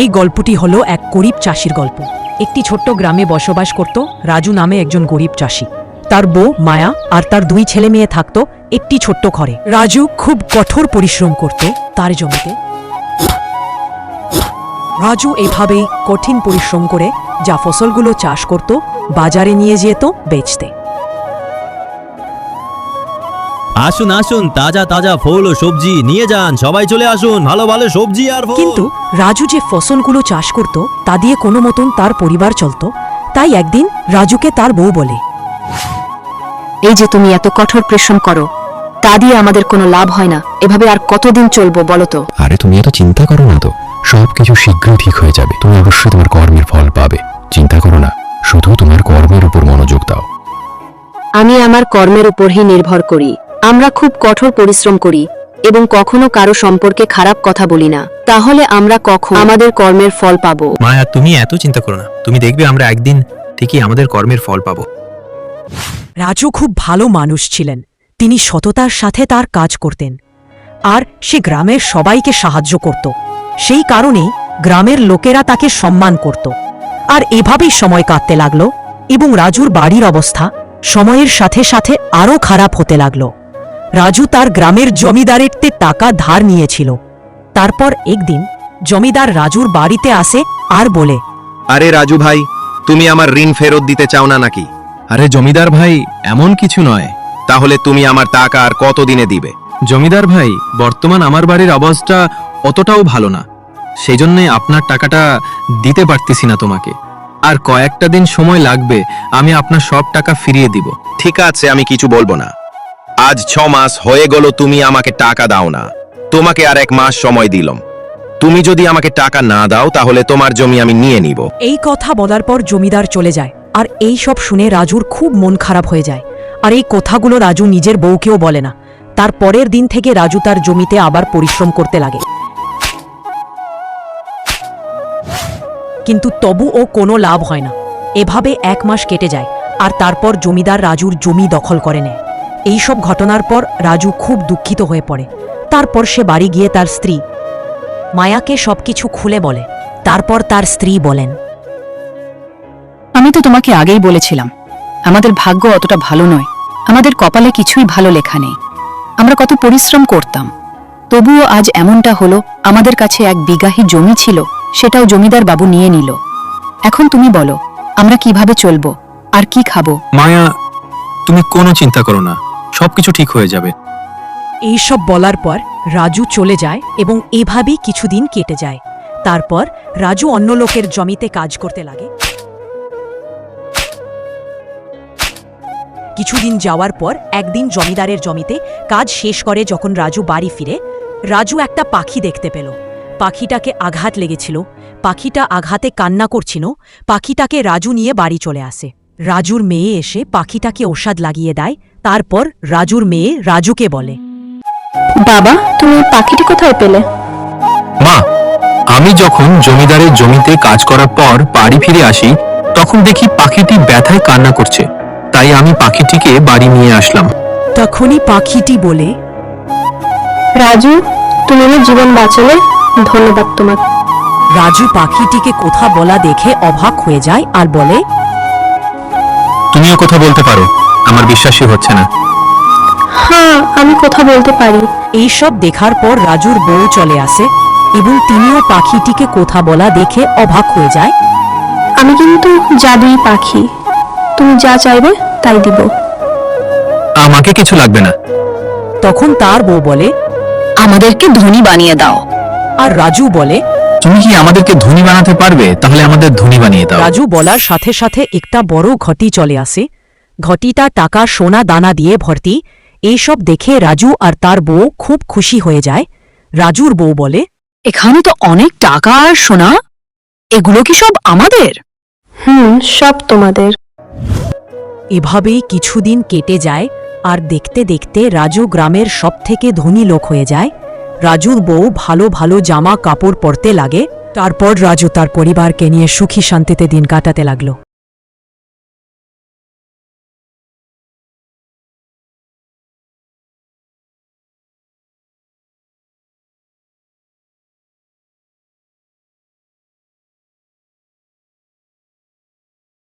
এই গল্পটি হলো এক গরিব চাষির গল্প। একটি ছোট্ট গ্রামে বসবাস করত রাজু নামে একজন গরিব চাষি। তার বউ মায়া আর তার দুই ছেলে মেয়ে থাকত একটি ছোট্ট ঘরে। রাজু খুব কঠোর পরিশ্রম করত তার জমিতে। রাজু এভাবেই কঠিন পরিশ্রম করে যা ফসলগুলো চাষ করত, বাজারে নিয়ে যেত, বেচতে। আসুন আসুন তাজা তাজা ফল ও সবজি নিয়ে যান। সবাই চলে আসুন। ভালো ভালো সবজি আর ফল। কিন্তু রাজু যে ফসলগুলো চাষ করত তা দিয়ে কোনো মতন তার পরিবার চলত তাই একদিন রাজুকে তার বউ বলে এই যে তুমি এত কঠোর পরিশ্রম করো তা দিয়ে আমাদের কোনো লাভ হয় না। এভাবে আর কতদিন চলবো বলো তো? আরে তুমি এত চিন্তা করো না তো। সবকিছু শীঘ্রই ঠিক হয়ে যাবে। তুমি অবশ্যই তোমার কর্মের ফল পাবে। চিন্তা করো না। শুধু তোমার কর্মের উপর মনোযোগ দাও। আমি আমার কর্মের উপরই নির্ভর করি। আমরা খুব কঠোর পরিশ্রম করি এবং কখনো কারও সম্পর্কে খারাপ কথা বলি না। তাহলে আমরা কখন আমাদের কর্মের ফল পাবো? মায়া তুমি এত চিন্তা করো না। তুমি দেখবে আমরা একদিন ঠিকই আমাদের কর্মের ফল পাবো। রাজু খুব ভালো মানুষ ছিলেন। তিনি সততার সাথে তার কাজ করতেন। আর সে গ্রামের সবাইকে সাহায্য করত। সেই কারণে গ্রামের লোকেরা তাকে সম্মান করত। আর এভাবেই সময় কাটতে লাগল এবং রাজুর বাড়ির অবস্থা সময়ের সাথে সাথে আরও খারাপ হতে লাগল। রাজু তার গ্রামের জমিদারের তে টাকা ধার নিয়েছিল। তারপর একদিন জমিদার রাজুর বাড়িতে আসে আর বলে, আরে রাজু ভাই, তুমি আমার ঋণ ফেরত দিতে চাও না নাকি? আরে জমিদার ভাই, এমন কিছু নয়। তাহলে তুমি আমার টাকা আর কতদিনে দিবে? জমিদার ভাই, বর্তমান আমার বাড়ির অবস্থা অতটাও ভালো না। সেই জন্যে আপনার টাকাটা দিতে পারতেছি না তোমাকে। আর কয়েকটা দিন সময় লাগবে, আমি আপনার সব টাকা ফিরিয়ে দিব। ঠিক আছে, আমি কিছু বলব না। আজ ছ মাস হয়ে গেল তুমি আমাকে টাকা দাও না। তোমাকে আর এক মাস সময় দিলাম। তুমি যদি আমাকে টাকা না দাও, তাহলে তোমার জমি আমি নিয়ে নিব। এই কথা বলার পর জমিদার চলে যায়। আর এই সব শুনে রাজুর খুব মন খারাপ হয়ে যায়। আর এই কথাগুলো রাজু নিজের বউকেও বলে না। তার পরের দিন থেকে রাজু তার জমিতে আবার পরিশ্রম করতে লাগে। কিন্তু তবু ও কোনো লাভ হয় না। এভাবে এক মাস কেটে যায়। আর তারপর জমিদার রাজুর জমি দখল করে নেয়। এই সব ঘটনার পর রাজু খুব দুঃখিত হয়ে পড়ে। তারপর সে বাড়ি গিয়ে তার স্ত্রী মায়াকে সবকিছু খুলে বলে। তারপর তার স্ত্রী বলেন আমি তো তোমাকে আগেই বলেছিলাম আমাদের ভাগ্য অতটা ভালো নয় আমাদের কপালে কিছুই ভালো লেখা নেই। আমরা কত পরিশ্রম করতাম তবুও আজ এমনটা হলো আমাদের কাছে এক বিঘাহি জমি ছিল সেটাও জমিদার বাবু নিয়ে নিল। এখন তুমি বলো আমরা কীভাবে চলবো আর কি খাব? মায়া তুমি কোনো চিন্তা করো না। সবকিছু ঠিক হয়ে যাবে। এইসব বলার পর রাজু চলে যায় এবং এভাবেই কিছুদিন কেটে যায়। তারপর রাজু অন্য লোকের জমিতে কাজ করতে লাগে। কিছুদিন যাওয়ার পর একদিন জমিদারের জমিতে কাজ শেষ করে যখন রাজু বাড়ি ফিরে, রাজু একটা পাখি দেখতে পেল। পাখিটাকে আঘাত লেগেছিল। পাখিটা আঘাতে কান্না করছিল। পাখিটাকে রাজু নিয়ে বাড়ি চলে আসে। রাজুর মেয়ে এসে পাখিটাকে ওষাদ লাগিয়ে দেয়। তারপর রাজুর মেয়ে রাজুকে বলে। বাবা তুমি পাখিটি কোথায় পেলে? মা আমি যখন জমিদারের জমিতে কাজ করার পর বাড়ি ফিরে আসি তখন দেখি পাখিটি ব্যথায় কান্না করছে। তাই আমি পাখিটিকে বাড়ি নিয়ে আসলাম। তখনই পাখিটি বলে রাজু তুমি আমার জীবন বাঁচালে ধন্যবাদ তোমার রাজু পাখিটিকে কথা বলা দেখে অবাক হয়ে যায় আর বলে তুমিও কথা বলতে পারো। আমার বিশ্বাসই হচ্ছে না। হ্যাঁ আমি কথা বলতে পারি। এইসব দেখার পর রাজুর বউ চলে আসে এবং তিনিও পাখিটিকে কথা বলা দেখে অবাক হয়ে যায়। আমি কিন্তু জাদুই পাখি। তুমি যা চাইবে তাই দিব। আমাকে কিছু লাগবে না। তখন তার বউ বলে আমাদেরকে ধনী বানিয়ে দাও। আর রাজু বলে তুমি কি আমাদেরকে ধনী বানাতে পারবে? তাহলে আমাদের ধনী বানিয়ে দাও। রাজু বলার সাথে সাথে একটা বড় ঘটি চলে আসে। ঘটিটা টাকা সোনা দানা দিয়ে ভর্তি। এইসব দেখে রাজু আর তার বউ খুব খুশি হয়ে যায়। রাজুর বউ বলে এখানে তো অনেক টাকা আর সোনা। এগুলো কি সব আমাদের? হুম সব তোমাদের। এভাবেই কিছুদিন কেটে যায় আর দেখতে দেখতে রাজু গ্রামের সবথেকে ধনী লোক হয়ে যায়। রাজুর বউ ভালো ভালো জামা কাপড় পরতে লাগে। তারপর রাজু তার পরিবারকে নিয়ে সুখী শান্তিতে দিন কাটাতে লাগল।